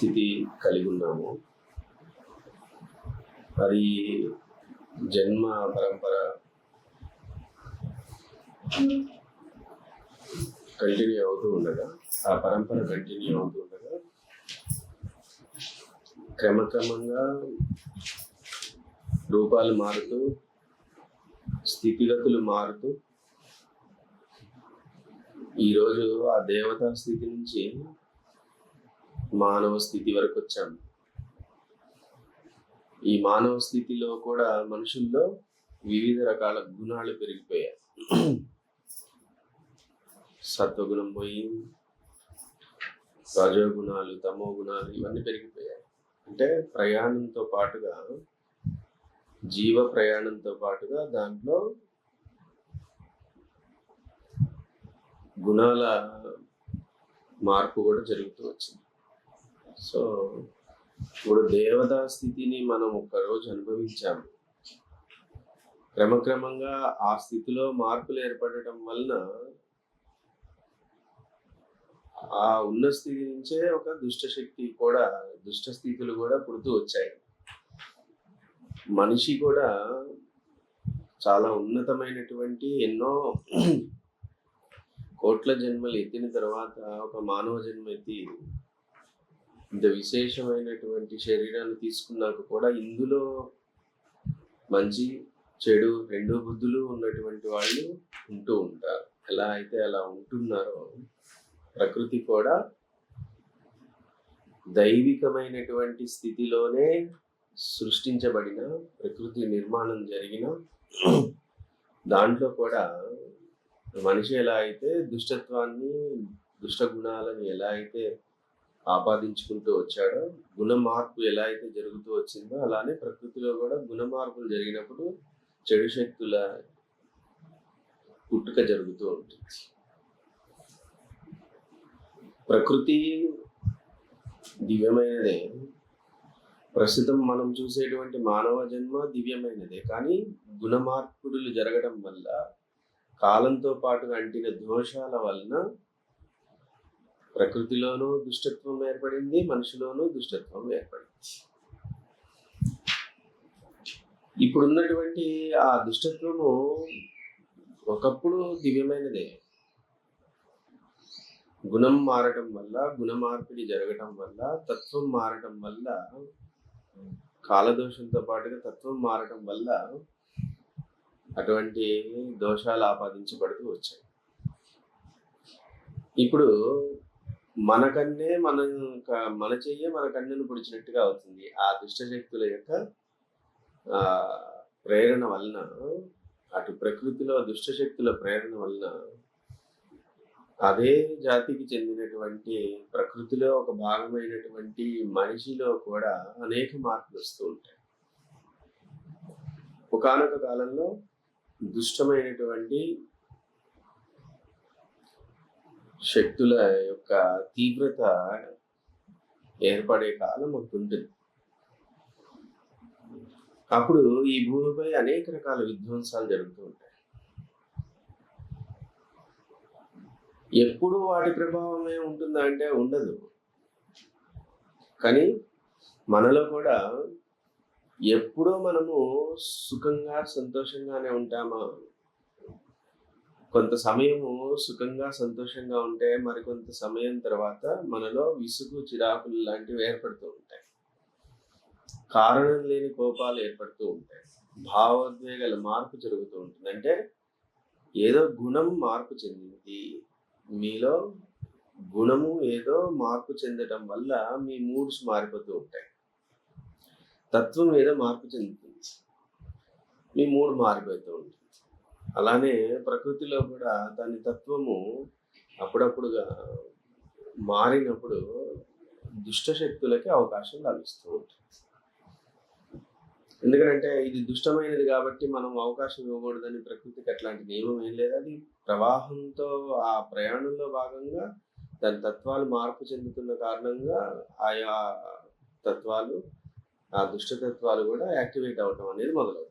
స్థితి కలిగి ఉన్నాము మరి జన్మ పరంపర కంటిన్యూ అవుతూ ఉండగా ఆ పరంపర కంటిన్యూ అవుతూ ఉండగా క్రమక్రమంగా రూపాలు మారుతూ స్థితిగతులు మారుతూ ఈరోజు ఆ దేవతా స్థితి నుంచి మానవ స్థితి వరకు వచ్చాము. ఈ మానవ స్థితిలో కూడా మనుషుల్లో వివిధ రకాల గుణాలు పెరిగిపోయాయి. సత్వగుణం పోయి రజోగుణాలు తమో గుణాలు ఇవన్నీ పెరిగిపోయాయి. అంటే ప్రయాణంతో పాటుగా జీవ ప్రయాణంతో పాటుగా దాంట్లో గుణాల మార్పు కూడా జరుగుతూ వచ్చింది. సో ఇప్పుడు దేవతా స్థితిని మనం ఒక్కరోజు అనుభవించాము. క్రమక్రమంగా ఆ స్థితిలో మార్పులు ఏర్పడటం వలన ఆ ఉన్న స్థితి నుంచే ఒక దుష్ట శక్తి కూడా దుష్ట స్థితులు కూడా పుడుతూ వచ్చాయి. మనిషి కూడా చాలా ఉన్నతమైనటువంటి ఎన్నో కోట్ల జన్మలు ఎత్తిన తర్వాత ఒక మానవ జన్మ ఎత్తి ఇంత విశేషమైనటువంటి శరీరాన్ని తీసుకున్నాక కూడా ఇందులో మంచి చెడు రెండు బుద్ధులు ఉన్నటువంటి వాళ్ళు ఉంటూ ఉంటారు. ఎలా అయితే అలా ఉంటున్నారో ప్రకృతి కూడా దైవికమైనటువంటి స్థితిలోనే సృష్టించబడిన ప్రకృతి నిర్మాణం జరిగిన దాంట్లో కూడా మనిషి ఎలా అయితే దుష్టత్వాన్ని దుష్ట గుణాలను ఎలా అయితే ఆపాదించుకుంటూ వచ్చాడో. గుణమార్పు ఎలా అయితే జరుగుతూ వచ్చిందో అలానే ప్రకృతిలో కూడా గుణ మార్పులు జరిగినప్పుడు చెడు శక్తుల పుట్టుక జరుగుతూ ఉంటుంది. ప్రకృతి దివ్యమైనదే. ప్రస్తుతం మనం చూసేటువంటి మానవ జన్మ దివ్యమైనదే. కానీ గుణమార్పుడులు జరగడం వల్ల కాలంతో పాటు అంటిన దోషాల వలన ప్రకృతిలోనూ దుష్టత్వం ఏర్పడింది మనిషిలోనూ దుష్టత్వం ఏర్పడింది. ఇప్పుడున్నటువంటి ఆ దుష్టత్వము ఒకప్పుడు దివ్యమైనదే. గుణం మారటం వల్ల గుణ మార్పిడి జరగటం వల్ల తత్వం మారటం వల్ల కాలదోషంతో పాటుగా తత్వం మారటం వల్ల అటువంటి దోషాలు ఆపాదించబడుతూ వచ్చాయి. ఇప్పుడు మనకన్నే మన మన చెయ్యే మన కన్నును పొడిచినట్టుగా అవుతుంది. ఆ దుష్ట శక్తుల యొక్క ప్రేరణ వలన అటు ప్రకృతిలో దుష్ట శక్తుల ప్రేరణ వలన అదే జాతికి చెందినటువంటి ప్రకృతిలో ఒక భాగమైనటువంటి మనిషిలో కూడా అనేక మార్పులు వస్తూ ఉంటాయి. ఒకనొక కాలంలో దుష్టమైనటువంటి శక్తుల యొక్క తీవ్రత ఏర్పడే కాలం ఉంటుంది అప్పుడు ఈ భూమిపై అనేక రకాల విధ్వంసాలు జరుగుతూ ఉంటాయి. ఎప్పుడు వాటి ప్రభావం ఉంటుందా అంటే ఉండదు. కానీ మనలో కూడా ఎప్పుడో మనము సుఖంగా సంతోషంగానే ఉంటామా? కొంత సమయము సుఖంగా సంతోషంగా ఉంటే మరికొంత సమయం తర్వాత మనలో విసుగు చిరాకులు లాంటివి ఏర్పడుతూ ఉంటాయి. కారణం లేని కోపాలు ఏర్పడుతూ ఉంటాయి. భావోద్వేగాల మార్పు జరుగుతూ ఉంటుంది. అంటే ఏదో గుణం మార్పు చెందింది. మీలో గుణము ఏదో మార్పు చెందటం వల్ల మీ మూడ్స్ మారిపోతూ ఉంటాయి. తత్వం ఏదో మార్పు చెందుతుంది. మీ మూడ్ మారిపోతూ ఉంటుంది. అలానే ప్రకృతిలో కూడా దాని తత్వము అప్పుడప్పుడుగా మారినప్పుడు దుష్ట శక్తులకి అవకాశం లభిస్తూ ఉంటుంది. ఎందుకంటే ఇది దుష్టమైనది కాబట్టి మనం అవకాశం ఇవ్వకూడదని ప్రకృతికి అట్లాంటి నియమం ఏం లేదు. అది ప్రవాహంతో ఆ ప్రయాణంలో భాగంగా దాని తత్వాలు మార్పు చెందుతున్న కారణంగా ఆయా తత్వాలు ఆ దుష్టతత్వాలు కూడా యాక్టివేట్ అవటం అనేది మొదలవుతుంది.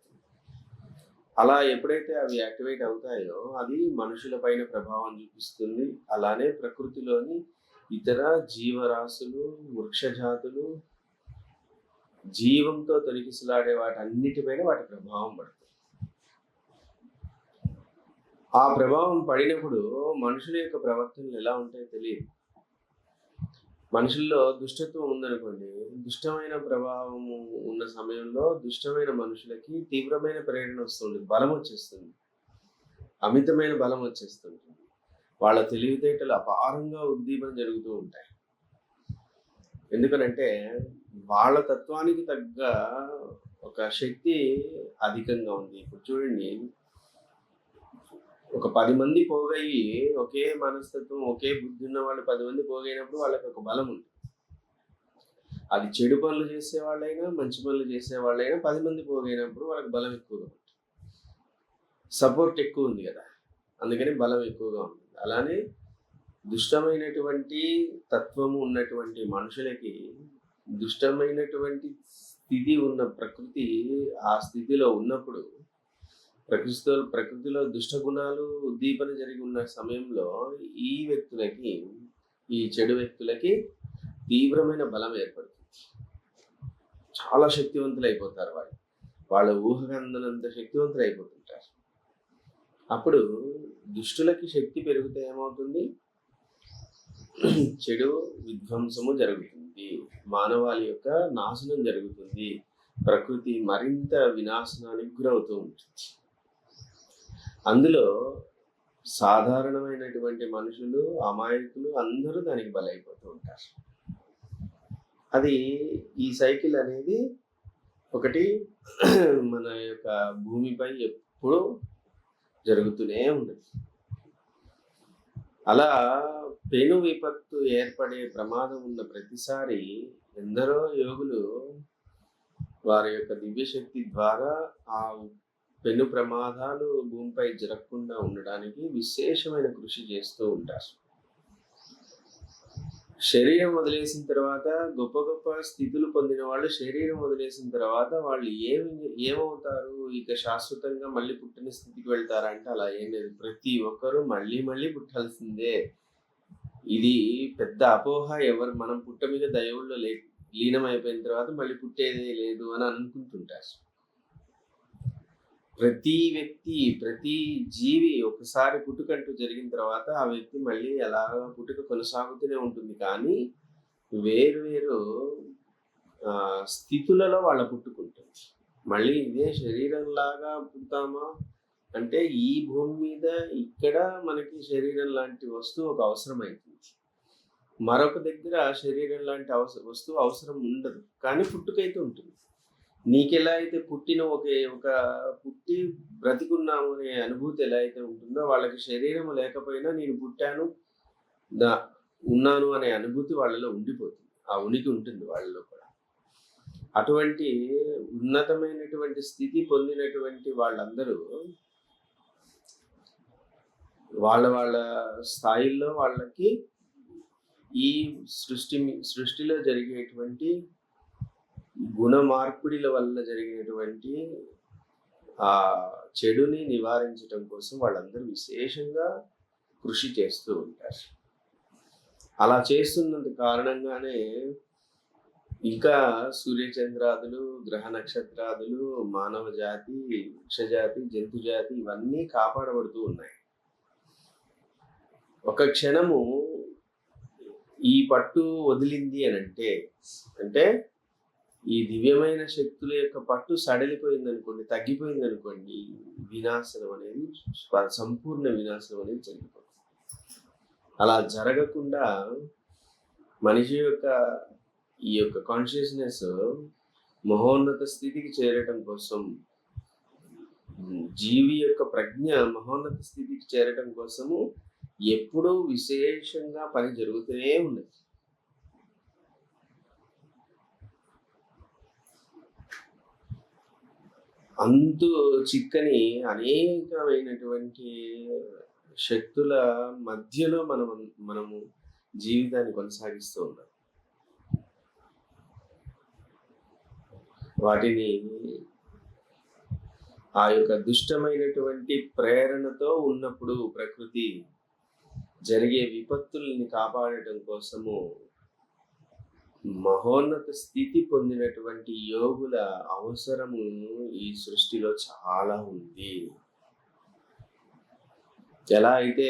అలా ఎప్పుడైతే అవి యాక్టివేట్ అవుతాయో అది మనుషుల పైన ప్రభావం చూపిస్తుంది. అలానే ప్రకృతిలోని ఇతర జీవరాశులు వృక్షజాతులు జీవంతో తొలికిసలాడే వాటన్నిటిపైన వాటి ప్రభావం పడుతుంది. ఆ ప్రభావం పడినప్పుడు మనుషుల యొక్క ప్రవర్తనలు ఎలా ఉంటాయో తెలియదు. మనుషుల్లో దుష్టత్వం ఉందనుకోండి దుష్టమైన ప్రభావం ఉన్న సమయంలో దుష్టమైన మనుషులకి తీవ్రమైన ప్రేరణ వస్తుంది బలం వచ్చేస్తుంది. అమితమైన బలం వచ్చేస్తుంది. వాళ్ళ తెలివితేటలు అపారంగా ఉద్దీపన జరుగుతూ ఉంటాయి. ఎందుకనంటే వాళ్ళ తత్వానికి తగ్గ ఒక శక్తి అధికంగా ఉంది. ఇప్పుడు చూడండి ఒక పది మంది పోగయ్యి ఒకే మనస్తత్వం ఒకే బుద్ధి ఉన్న వాళ్ళు పది మంది పోగైనప్పుడు వాళ్ళకి ఒక బలం ఉంటుంది. అది చెడు పనులు చేసే వాళ్ళైనా మంచి పనులు చేసే వాళ్ళైనా పది మంది పోగైనప్పుడు వాళ్ళకి బలం ఎక్కువగా ఉంటుంది. సపోర్ట్ ఎక్కువ ఉంది కదా. అందుకని బలం ఎక్కువగా ఉంటుంది. అలానే దుష్టమైనటువంటి తత్వము ఉన్నటువంటి మనుషులకి దుష్టమైనటువంటి స్థితి ఉన్న ప్రకృతి ఆ స్థితిలో ఉన్నప్పుడు ప్రకృతిలో ప్రకృతిలో దుష్టగుణాలు ఉద్దీపన జరిగి ఉన్న సమయంలో ఈ వ్యక్తులకి ఈ చెడు వ్యక్తులకి తీవ్రమైన బలం ఏర్పడుతుంది. చాలా శక్తివంతులు అయిపోతారు వాళ్ళు. వాళ్ళ ఊహకందనంత శక్తివంతులు అయిపోతుంటారు అప్పుడు దుష్టులకి శక్తి పెరిగితే ఏమవుతుంది? చెడు విధ్వంసము జరుగుతుంది. మానవాళి యొక్క నాశనం జరుగుతుంది. ప్రకృతి మరింత వినాశనానికి గురవుతూ ఉంటుంది. అందులో సాధారణమైనటువంటి మనుషులు అమాయకులు అందరూ దానికి బలైపోతూ ఉంటారు. అది ఈ సైకిల్ అనేది ఒకటి మన యొక్క భూమిపై ఎప్పుడూ జరుగుతూనే ఉండదు. అలా పెను విపత్తు ఏర్పడే ప్రమాదం ఉన్న ప్రతిసారి ఎందరో యోగులు వారి యొక్క దివ్యశక్తి ద్వారా ఆ పెను ప్రమాదాలు భూమిపై జరగకుండా ఉండడానికి విశేషమైన కృషి చేస్తూ ఉంటారు. శరీరం వదిలేసిన తర్వాత గొప్ప గొప్ప స్థితులు పొందిన వాళ్ళు శరీరం వదిలేసిన తర్వాత వాళ్ళు ఏమి ఏమవుతారు? ఇక శాశ్వతంగా మళ్ళీ పుట్టిన స్థితికి వెళ్తారంటే అలా ఏం లేదు. ప్రతి ఒక్కరూ మళ్ళీ మళ్ళీ పుట్టాల్సిందే. ఇది పెద్ద అపోహ. ఎవరు మనం పుట్ట మీద దైవుల్లో లే లీనం అయిపోయిన తర్వాత మళ్ళీ పుట్టేదే లేదు అని అనుకుంటుంటారు. ప్రతి వ్యక్తి ప్రతి జీవి ఒకసారి పుట్టుకంటూ జరిగిన తర్వాత ఆ వ్యక్తి మళ్ళీ ఎలా పుట్టుక కొనసాగుతూనే ఉంటుంది. కానీ వేరు వేరు స్థితులలో వాళ్ళ పుట్టుకుంటుంది. మళ్ళీ ఇదే శరీరంలాగా పుడతామా? అంటే ఈ భూమి మీద ఇక్కడ మనకి శరీరం లాంటి వస్తువు ఒక అవసరం అవుతుంది మరొక దగ్గర శరీరం లాంటి అవసర వస్తువు అవసరం ఉండదు. కానీ పుట్టుకైతే ఉంటుంది. నీకెలా అయితే పుట్టిన ఒకే ఒక పుట్టి బ్రతికున్నాము అనే అనుభూతి ఎలా అయితే ఉంటుందో వాళ్ళకి శరీరం లేకపోయినా నేను పుట్టాను దా ఉన్నాను అనే అనుభూతి వాళ్ళలో ఉండిపోతుంది. ఆ ఉనికి ఉంటుంది వాళ్ళలో కూడా. అటువంటి ఉన్నతమైనటువంటి స్థితి పొందినటువంటి వాళ్ళందరూ వాళ్ళ వాళ్ళ స్థాయిల్లో వాళ్ళకి ఈ సృష్టి సృష్టిలో జరిగేటువంటి గుణ మార్పిడిల వల్ల జరిగినటువంటి ఆ చెడుని నివారించడం కోసం వాళ్ళందరూ విశేషంగా కృషి చేస్తూ ఉంటారు. అలా చేస్తున్నంత కారణంగానే ఇంకా సూర్యచంద్రాదులు గ్రహ నక్షత్రాదులు మానవ జాతి వృక్షజాతి జంతు జాతి ఇవన్నీ కాపాడబడుతూ ఉన్నాయి. ఒక క్షణము ఈ పట్టు వదిలింది అని అంటే అంటే ఈ దివ్యమైన శక్తుల యొక్క పట్టు సడలిపోయింది అనుకోండి తగ్గిపోయింది అనుకోండి వినాశనం అనేది సంపూర్ణ వినాశనం అనేది జరిగిపోతుంది. అలా జరగకుండా మనిషి యొక్క ఈ యొక్క కాన్షియస్నెస్ మహోన్నత స్థితికి చేరటం కోసం జీవి యొక్క ప్రజ్ఞ మహోన్నత స్థితికి చేరటం కోసము ఎప్పుడూ విశేషంగా పని జరుగుతూనే ఉన్నది. అంతు చిక్కని అనేకమైనటువంటి శక్తుల మధ్యలో మనం మనము జీవితాన్ని కొనసాగిస్తూ ఉన్నాం వాటిని ఆ యొక్క దుష్టమైనటువంటి ప్రేరణతో ఉన్నప్పుడు ప్రకృతి జరిగే విపత్తుల్ని కాపాడటం కోసము మహోన్నత స్థితి పొందినటువంటి యోగుల అవసరము ఈ సృష్టిలో చాలా ఉంది. ఎలా అయితే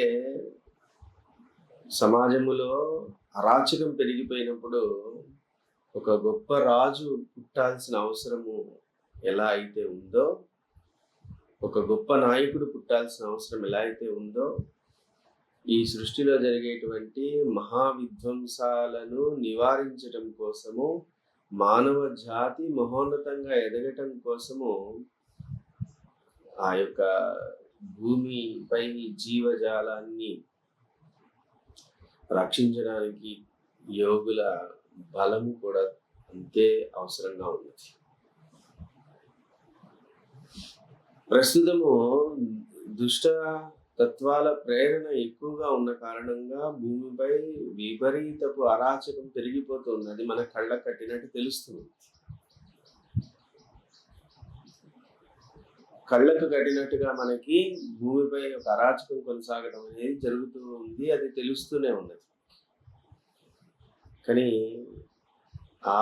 సమాజములో అరాచకం పెరిగిపోయినప్పుడు ఒక గొప్ప రాజు పుట్టాల్సిన అవసరము ఎలా అయితే ఉందో ఒక గొప్ప నాయకుడు పుట్టాల్సిన అవసరం ఎలా అయితే ఉందో ఈ సృష్టిలో జరిగేటువంటి మహావిధ్వంసాలను నివారించటం కోసము మానవ జాతి మహోన్నతంగా ఎదగటం కోసము ఆ యొక్క భూమిపై జీవజాలాన్ని రక్షించడానికి యోగుల బలము కూడా అంతే అవసరంగా ఉన్నది. ప్రస్తుతము దుష్ట తత్వాల ప్రేరణ ఎక్కువగా ఉన్న కారణంగా భూమిపై విపరీతపు అరాచకం పెరిగిపోతుంది. అది మన కళ్ళ కట్టినట్టు తెలుస్తుంది. కళ్ళకు కట్టినట్టుగా మనకి భూమిపై ఒక అరాచకం కొనసాగడం అనేది జరుగుతూ ఉంది. అది తెలుస్తూనే ఉన్నది. కానీ ఆ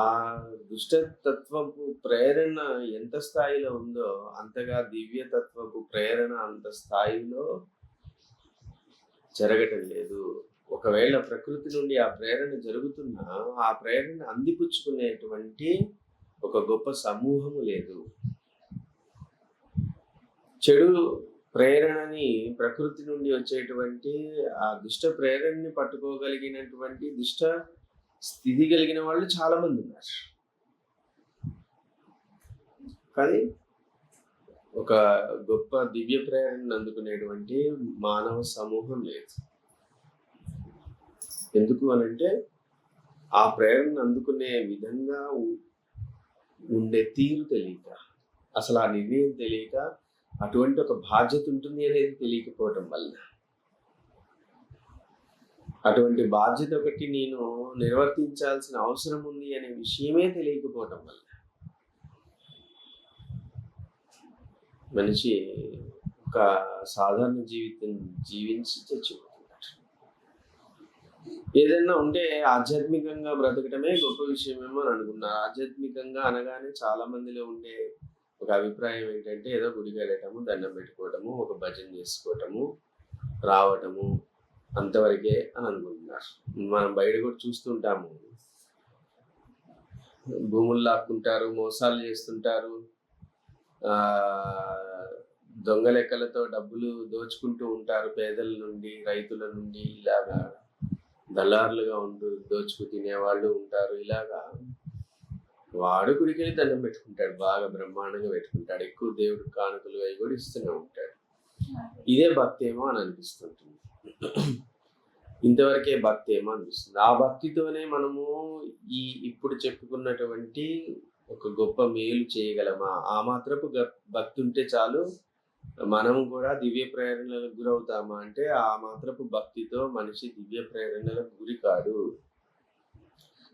దుష్టతత్వపు ప్రేరణ ఎంత స్థాయిలో ఉందో అంతగా దివ్యతత్వపు ప్రేరణ అంత స్థాయిలో జరగటం లేదు. ఒకవేళ ప్రకృతి నుండి ఆ ప్రేరణ జరుగుతున్నా ఆ ప్రేరణ అందిపుచ్చుకునేటువంటి ఒక గొప్ప సమూహము లేదు. చెడు ప్రేరణని ప్రకృతి నుండి వచ్చేటువంటి ఆ దుష్ట ప్రేరణని పట్టుకోగలిగినటువంటి దుష్ట స్థితి కలిగిన వాళ్ళు చాలామంది ఉన్నారు. కానీ ఒక గొప్ప దివ్య ప్రేరణను అందుకునేటువంటి మానవ సమూహం లేదు. ఎందుకు అనంటే ఆ ప్రేరణను అందుకునే విధంగా ఉండే తీరు తెలియక అసలు ఆ నిర్ణయం తెలియక అటువంటి ఒక బాధ్యత ఉంటుంది అనేది తెలియకపోవటం వల్ల. అటువంటి బాధ్యత ఒకటి నేను నిర్వర్తించాల్సిన అవసరం ఉంది అనే విషయమే తెలియకపోవటం వల్ల. మనిషి ఒక సాధారణ జీవితం జీవించి చచ్చిపోతున్నాడు ఏదైనా ఉంటే ఆధ్యాత్మికంగా బ్రతకటమే గొప్ప విషయమేమో అని అనుకున్నారు ఆధ్యాత్మికంగా అనగానే చాలా మందిలో ఉండే ఒక అభిప్రాయం ఏంటంటే ఏదో గుడికి దండం పెట్టుకోవటము ఒక భజన చేసుకోవటము రావటము అంతవరకే అని అనుకుంటున్నారు. మనం బయట కూడా చూస్తుంటాము భూములు లాక్కుంటారు మోసాలు చేస్తుంటారు. దొంగ లెక్కలతో డబ్బులు దోచుకుంటూ ఉంటారు పేదల నుండి రైతుల నుండి ఇలాగా దళారులుగా ఉంటూ దోచుకు తినేవాళ్ళు ఉంటారు ఇలాగా వాడు గుడికి వెళ్ళి దండం పెట్టుకుంటాడు బాగా బ్రహ్మాండంగా పెట్టుకుంటాడు ఎక్కువ దేవుడు కానుకలు అవి కూడా ఇస్తూనే ఉంటాడు. ఇదే భక్తి ఏమో అని అనిపిస్తుంటుంది. ఇంతవరకే భక్తి ఏమో అనిపిస్తుంది. ఆ భక్తితోనే మనము ఈ ఇప్పుడు చెప్పుకున్నటువంటి ఒక గొప్ప మేలు చేయగలమా? ఆ మాత్రపు గ- భక్తి ఉంటే చాలు. మనము కూడా దివ్య ప్రేరణలకు గురవుతామా అంటే ఆ మాత్రపు భక్తితో మనిషి దివ్య ప్రేరణలకు గురి కాడు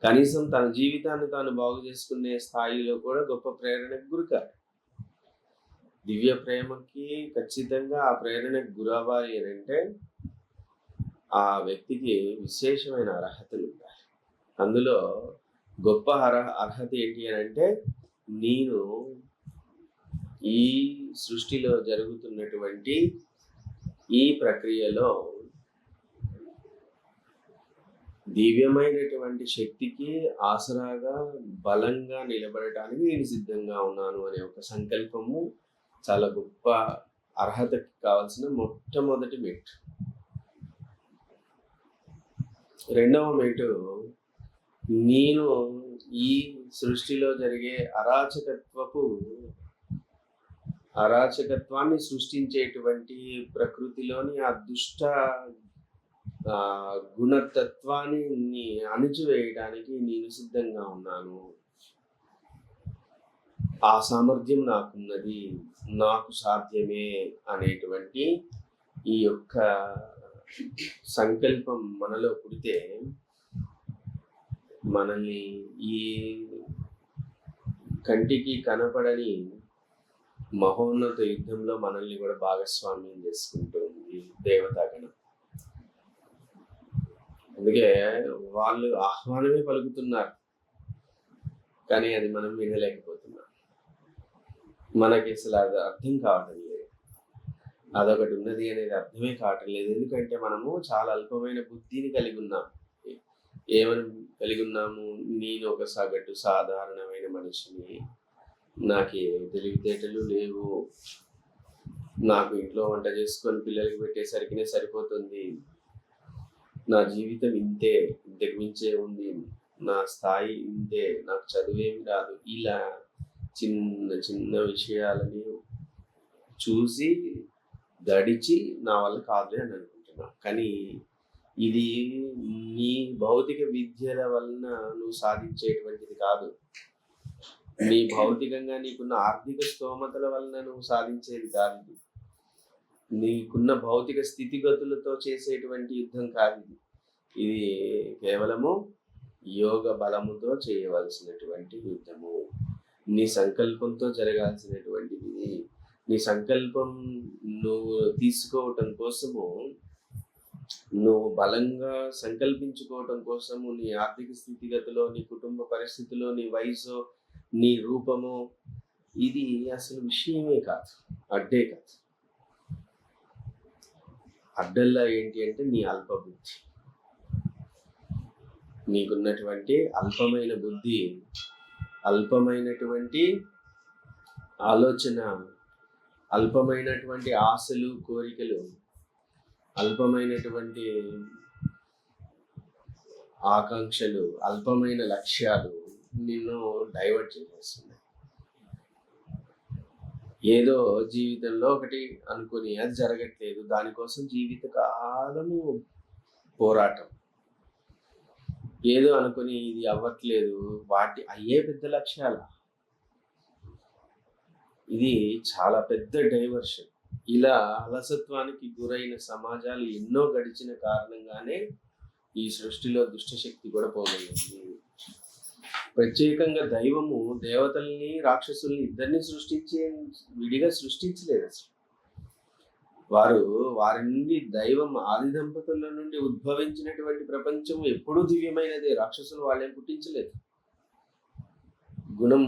కనీసం తన జీవితాన్ని తాను బాగు చేసుకునే స్థాయిలో కూడా గొప్ప ప్రేరణకు గురి కాడు దివ్య ప్రేమకి ఖచ్చితంగా ఆ ప్రేరణకు గురవ్వాలి అని అంటే ఆ వ్యక్తికి విశేషమైన అర్హతలు ఉంటాయి. అందులో గొప్ప అర్హ అర్హత ఏంటి అని అంటే నేను ఈ సృష్టిలో జరుగుతున్నటువంటి ఈ ప్రక్రియలో దివ్యమైనటువంటి శక్తికి ఆసరాగా బలంగా నిలబడటానికి నేను సిద్ధంగా ఉన్నాను అనే ఒక సంకల్పము చాలా గొప్ప అర్హతకి కావాల్సిన మొట్టమొదటి మెట్. రెండవ మెట్టు నేను ఈ సృష్టిలో జరిగే అరాచకత్వపు అరాచకత్వాన్ని సృష్టించేటువంటి ప్రకృతిలోని ఆ దుష్ట గుణతత్వాన్ని అణిచివేయడానికి నేను సిద్ధంగా ఉన్నాను. ఆ సామర్థ్యం నాకున్నది నాకు సాధ్యమే అనేటువంటి ఈ యొక్క సంకల్పం మనలో పుడితే మనల్ని ఈ కంటికి కనపడని మహోన్నత యుద్ధంలో మనల్ని కూడా భాగస్వామ్యం చేసుకుంటుంది దేవతాగణం అందుకే వాళ్ళు ఆహ్వానమే పలుకుతున్నారు. కానీ అది మనం వినలేకపోతున్నాం. మనకి అసలు అది అర్థం కావటం లేదు. అదొకటి ఉన్నది అనేది అర్థమే కావటం లేదు. ఎందుకంటే మనము చాలా అల్పమైన బుద్ధిని కలిగి ఉన్నాం. ఏమని కలిగి ఉన్నాము నేను ఒక సగటు సాధారణమైన మనిషిని. నాకు ఏ తెలివితేటలు లేవు. నాకు ఇంట్లో వంట చేసుకొని పిల్లలకి పెట్టేసరికినే సరిపోతుంది. నా జీవితం ఇంతే ఇంతకు మించే ఉంది. నా స్థాయి ఇంతే నాకు చదువేమి రాదు. ఇలా చిన్న చిన్న విషయాలని చూసి దడిచి నా వల్ల కాదులే అని అనుకుంటున్నాను కానీ ఇది నీ భౌతిక విద్యల వలన నువ్వు సాధించేటువంటిది కాదు. నీ భౌతికంగా నీకున్న ఆర్థిక స్తోమతల వలన నువ్వు సాధించేది కాదు ఇది. నీకున్న భౌతిక స్థితిగతులతో చేసేటువంటి యుద్ధం కాదు ఇది. ఇది కేవలము యోగ బలముతో చేయవలసినటువంటి యుద్ధము. నీ సంకల్పంతో జరగాల్సినటువంటిది నీ సంకల్పం నువ్వు తీసుకోవటం కోసము నువ్వు బలంగా సంకల్పించుకోవటం కోసము నీ ఆర్థిక స్థితిగతిలో నీ కుటుంబ పరిస్థితిలో నీ వయసు నీ రూపము ఇది అసలు విషయమే కాదు అడ్డే కాదు. అడ్డల్లా ఏంటి అంటే నీ అల్ప బుద్ధి నీకున్నటువంటి అల్పమైన బుద్ధి అల్పమైనటువంటి ఆలోచన అల్పమైనటువంటి ఆశలు కోరికలు అల్పమైనటువంటి ఆకాంక్షలు అల్పమైన లక్ష్యాలు నిన్ను డైవర్ట్ చేసేస్తున్నాయి. ఏదో జీవితంలో ఒకటి అనుకుని అది జరగట్లేదు దానికోసం జీవిత కాలము పోరాటం. ఏదో అనుకుని ఇది అవ్వట్లేదు వాటి అయ్యే పెద్ద లక్ష్యాల? ఇది చాలా పెద్ద డైవర్షన్ ఇలా అలసత్వానికి గురైన సమాజాలు ఎన్నో గడిచిన కారణంగానే ఈ సృష్టిలో దుష్టశక్తి కూడా పోగలిగింది ప్రత్యేకంగా దైవము దేవతల్ని రాక్షసుల్ని ఇద్దరిని సృష్టించే విడిగా సృష్టించలేదు అసలు. వారు వారి నుండి దైవం ఆది దంపతుల నుండి ఉద్భవించినటువంటి ప్రపంచం ఎప్పుడూ దివ్యమైనది. రాక్షసులు వాళ్ళేం పుట్టించలేదు. గుణం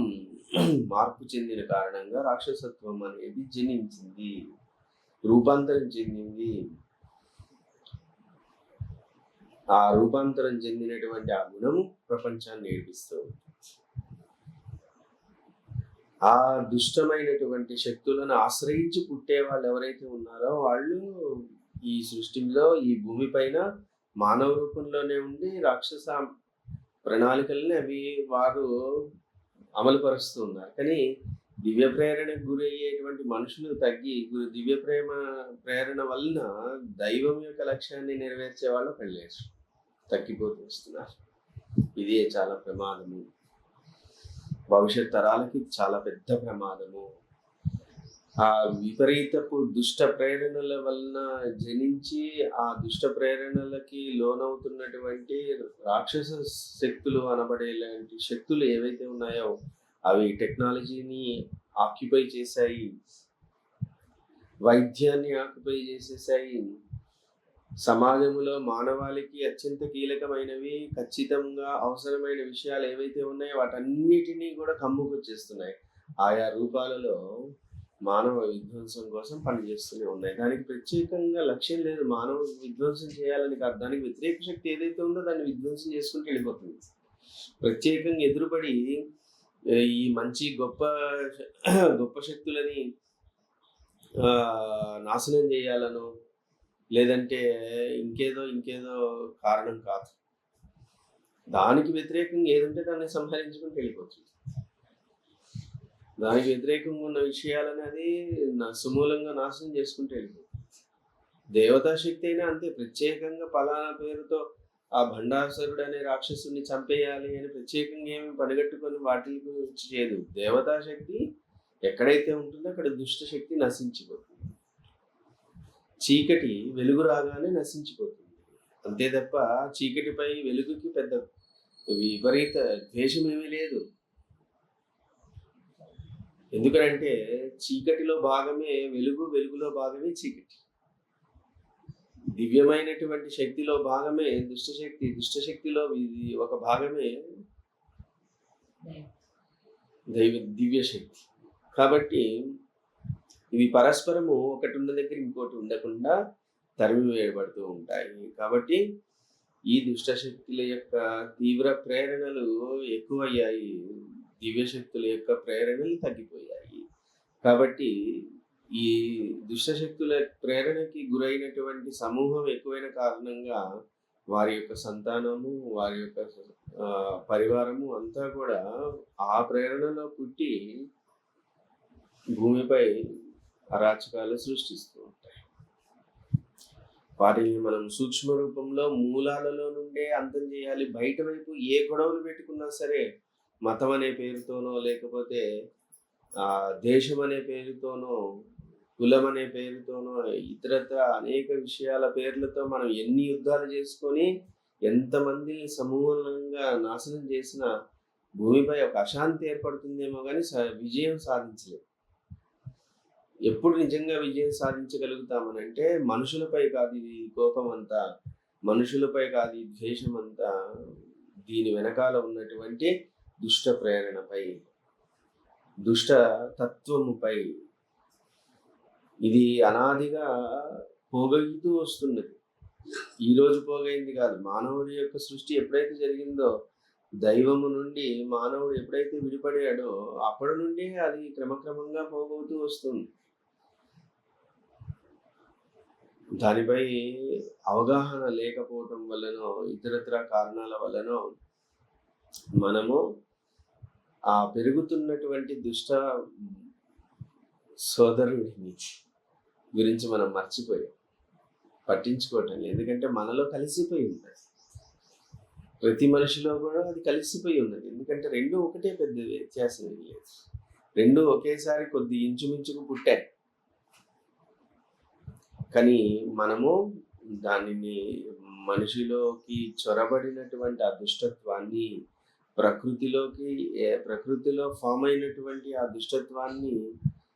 మార్పు చెందిన కారణంగా రాక్షసత్వం అనేది జనించింది. రూపాంతరం చెందింది. ఆ రూపాంతరం చెందినటువంటి ఆ గుణము ప్రపంచాన్ని నేర్పిస్తూ ఆ దుష్టమైనటువంటి శక్తులను ఆశ్రయించి పుట్టే వాళ్ళు ఎవరైతే ఉన్నారో వాళ్ళు ఈ సృష్టిలో ఈ భూమి పైన మానవ రూపంలోనే ఉండి రాక్షస ప్రణాళికల్ని అవి వారు అమలుపరుస్తూ ఉన్నారు. కానీ దివ్య ప్రేరణకు గురయ్యేటువంటి మనుషులు తగ్గి దివ్య ప్రేమ ప్రేరణ వలన దైవం యొక్క లక్ష్యాన్ని నెరవేర్చే వాళ్ళు పెళ్ళేసి తగ్గిపోతూ వస్తున్నారు. ఇదే చాలా ప్రమాదము. భవిష్యత్ తరాలకి చాలా పెద్ద ప్రమాదము. ఆ విపరీతపు దుష్ట ప్రేరణల వలన జనించి ఆ దుష్ట ప్రేరణలకి లోనవుతున్నటువంటి రాక్షస శక్తులు అనబడేలాంటి శక్తులు ఏవైతే ఉన్నాయో అవి టెక్నాలజీని ఆక్యుపై చేశాయి వైద్యాన్ని ఆక్యుపై చేసేసాయి సమాజంలో మానవాళికి అత్యంత కీలకమైనవి ఖచ్చితంగా అవసరమైన విషయాలు ఏవైతే ఉన్నాయో వాటన్నిటినీ కూడా కమ్ముకొచ్చేస్తున్నాయి. ఆయా రూపాలలో మానవ విధ్వంసం కోసం పనిచేస్తూనే ఉన్నాయి. దానికి ప్రత్యేకంగా లక్ష్యం లేదు మానవ విధ్వంసం చేయాలని కాదు. దానికి వ్యతిరేక శక్తి ఏదైతే ఉందో దాన్ని విధ్వంసం చేసుకుంటూ వెళ్ళిపోతుంది. ప్రత్యేకంగా ఎదురుపడి ఈ మంచి గొప్ప గొప్ప శక్తులని నాశనం చేయాలనో లేదంటే ఇంకేదో ఇంకేదో కారణం కాదు. దానికి వ్యతిరేకంగా ఏదంటే దాన్ని సంహరించుకుని వెళ్ళిపోవచ్చు. దానికి వ్యతిరేకంగా ఉన్న విషయాలని అది నా- సమూలంగా నాశనం చేసుకుంటూ వెళ్ళిపోతుంది దేవతా శక్తి అయినా అంతే. ప్రత్యేకంగా పలానా పేరుతో ఆ భండాసురుడు అనే రాక్షసుని చంపేయాలి అని ప్రత్యేకంగా ఏమి పనిగట్టుకొని వాటికి గురించి చేయదు. దేవతా శక్తి ఎక్కడైతే ఉంటుందో అక్కడ దుష్ట శక్తి నశించిపోతుంది. చీకటి వెలుగు రాగానే నశించిపోతుంది. అంతే తప్ప చీకటిపై వెలుగుకి పెద్ద విపరీత ద్వేషం ఏమీ లేదు. ఎందుకంటే చీకటిలో భాగమే వెలుగు వెలుగులో భాగమే చీకటి. దివ్యమైనటువంటి శక్తిలో భాగమే దుష్టశక్తి. దుష్టశక్తిలో ఇది ఒక భాగమే దైవ దివ్య శక్తి కాబట్టి ఇవి పరస్పరము ఒకటి ఉన్న దగ్గర ఇంకోటి ఉండకుండా తరిమి వేయబడుతూ ఉంటాయి. కాబట్టి ఈ దుష్టశక్తుల యొక్క తీవ్ర ప్రేరణలు ఎక్కువయ్యాయి. దివ్యశక్తుల యొక్క ప్రేరణలు తగ్గిపోయాయి. కాబట్టి ఈ దుష్టశక్తుల ప్రేరణకి గురైనటువంటి సమూహం ఎక్కువైన కారణంగా వారి యొక్క సంతానము వారి యొక్క పరివారము అంతా కూడా ఆ ప్రేరణలో పుట్టి భూమిపై అరాచకాలు సృష్టిస్తూ ఉంటాయి. వాటిని మనం సూక్ష్మ రూపంలో మూలాలలో నుండే అంతం చేయాలి. బయట వైపు ఏ గొడవలు పెట్టుకున్నా సరే మతం అనే పేరుతోనో లేకపోతే దేశం అనే పేరుతోనో కులం అనే పేరుతోనో ఇతరత్ర అనేక విషయాల పేర్లతో మనం ఎన్ని యుద్ధాలు చేసుకొని ఎంతమందిని సమూలంగా నాశనం చేసిన భూమిపై ఒక అశాంతి ఏర్పడుతుందేమో కానీ విజయం సాధించలేదు ఎప్పుడు నిజంగా విజయం సాధించగలుగుతామనంటే మనుషులపై కాదు ఇది కోపం అంతా మనుషులపై కాదు ఈ ద్వేషం అంతా దీని వెనకాల ఉన్నటువంటి దుష్ట ప్రేరణపై దుష్ట తత్వముపై ఇది అనాదిగా పోగలుగుతూ వస్తున్నది. ఈ రోజు పోగైంది కాదు. మానవుడి యొక్క సృష్టి ఎప్పుడైతే జరిగిందో దైవము నుండి మానవుడు ఎప్పుడైతే విడిపడాడో అప్పటి నుండి అది క్రమక్రమంగా పోగవుతూ వస్తుంది. దానిపై అవగాహన లేకపోవటం వల్లనో ఇతరత్ర కారణాల వల్లనో మనము ఆ పెరుగుతున్నటువంటి దుష్ట సోదరుడిని గురించి మనం మర్చిపోయాం. పట్టించుకోవటం లేదు. ఎందుకంటే మనలో కలిసిపోయి ఉన్నది ప్రతి మనిషిలో కూడా అది కలిసిపోయి ఉన్నది ఎందుకంటే రెండు ఒకటే పెద్ద వ్యత్యాసం ఏం లేదు. రెండు ఒకేసారి కొద్ది ఇంచుమించుకు పుట్టాయి. కానీ మనము దానిని మనిషిలోకి చొరబడినటువంటి ఆ దుష్టత్వాన్ని ప్రకృతిలోకి ప్రకృతిలో ఫామ్ అయినటువంటి ఆ దుష్టత్వాన్ని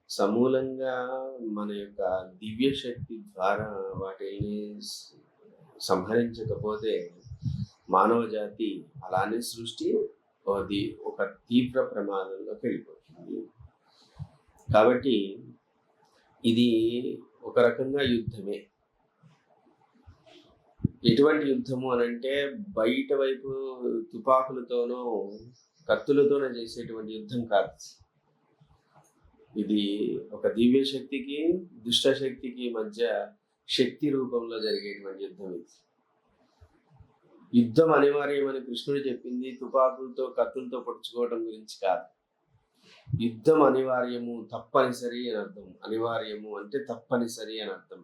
సమూలంగా మన యొక్క దివ్య శక్తి ద్వారా వాటిని సంహరించకపోతే మానవ జాతి అలానే సృష్టి అది ఒక తీవ్ర ప్రమాదంలోకి వెళ్ళిపోతుంది కాబట్టి ఇది ఒక రకంగా యుద్ధమే. ఎటువంటి యుద్ధము అని అంటే బయట వైపు తుపాకులతోనో కత్తులతోనో చేసేటువంటి యుద్ధం కాదు. ఇది ఒక దివ్య శక్తికి దుష్ట శక్తికి మధ్య శక్తి రూపంలో జరిగేటువంటి యుద్ధం ఇది. యుద్ధం అనివార్యమని కృష్ణుడు చెప్పింది తుపాకులతో కత్తులతో పొడుచుకోవడం గురించి కాదు. యుద్ధం అనివార్యము తప్పనిసరి అని అర్థం. అనివార్యము అంటే తప్పనిసరి అని అర్థం.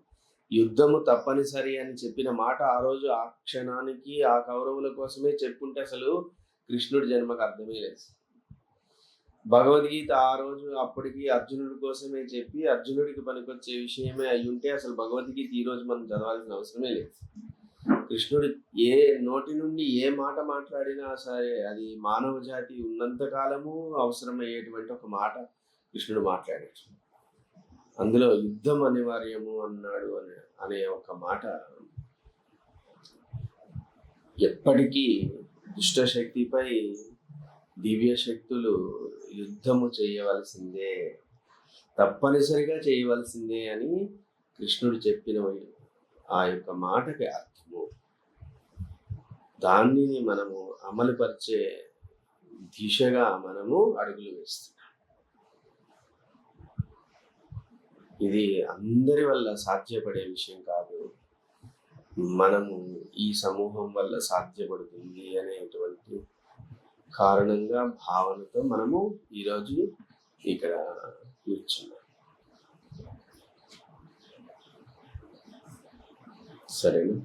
యుద్ధము తప్పనిసరి అని చెప్పిన మాట ఆ రోజు ఆ క్షణానికి ఆ కౌరవుల కోసమే చెప్పుంటే అసలు కృష్ణుడి జన్మకు అర్థమే లేదు. భగవద్గీత ఆ రోజు అప్పటికి అర్జునుడి కోసమే చెప్పి అర్జునుడికి పనికొచ్చే విషయమే అయి ఉంటే అసలు భగవద్గీత ఈ రోజు మనం చదవాల్సిన అవసరమే లేదు. కృష్ణుడు ఏ నోటి నుండి ఏ మాట మాట్లాడినా సరే అది మానవ జాతి ఉన్నంత కాలము అవసరమయ్యేటువంటి ఒక మాట కృష్ణుడు మాట్లాడాడు. అందులో యుద్ధం అనివార్యము అన్నాడు అనే అనే ఒక మాట ఎప్పటికీ దుష్టశక్తిపై దివ్య శక్తులు యుద్ధము చేయవలసిందే తప్పనిసరిగా చేయవలసిందే అని కృష్ణుడు చెప్పిన ఆ యొక్క మాటకి అర్థము. దాన్ని మనము అమలుపరిచే దిశగా మనము అడుగులు వేస్తున్నాం. ఇది అందరి వల్ల సాధ్యపడే విషయం కాదు. మనము ఈ సమూహం వల్ల సాధ్యపడుతుంది అనేటువంటి కారణంగా భావనతో మనము ఈరోజు ఇక్కడ కూర్చున్నాం. సరేనా?